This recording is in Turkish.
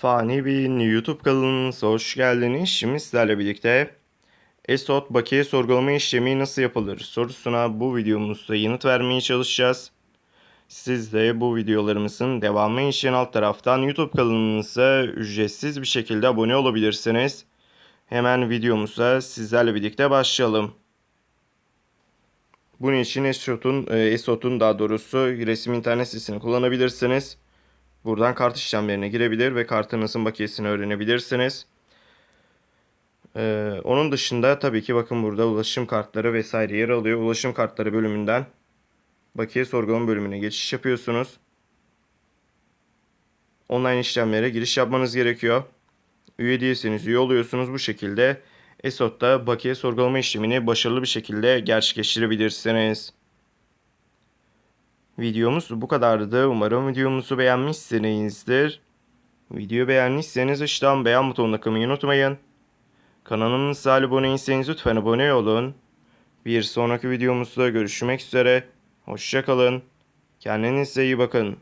Fani Bey'in YouTube kanalınıza hoş geldiniz. Şimdi sizlerle birlikte ESOT bakiye sorgulama işlemi nasıl yapılır sorusuna bu videomuzda yanıt vermeye çalışacağız. Siz de bu videolarımızın devamı için alt taraftan YouTube kanalımıza ücretsiz bir şekilde abone olabilirsiniz. Hemen videomuza sizlerle birlikte başlayalım. Bunun için ESOT'un, e, ESOT'un daha doğrusu resim internet sitesini kullanabilirsiniz. Buradan kart işlemlerine girebilir ve kartınızın bakiyesini öğrenebilirsiniz. Ee, onun dışında tabii ki bakın burada ulaşım kartları vesaire yer alıyor. Ulaşım kartları bölümünden bakiye sorgulama bölümüne geçiş yapıyorsunuz. Online işlemlere giriş yapmanız gerekiyor. Üye değilseniz üye oluyorsunuz. Bu şekilde ESOT'ta bakiye sorgulama işlemini başarılı bir şekilde gerçekleştirebilirsiniz. Videomuz bu kadardı. Umarım videomuzu beğenmişsinizdir. Videoyu beğendiyseniz aşağıdan beğen butonuna kılmayı unutmayın. Kanalımıza abone değilseniz lütfen abone olun. Bir sonraki videomuzda görüşmek üzere. Hoşçakalın. Kendinize iyi bakın.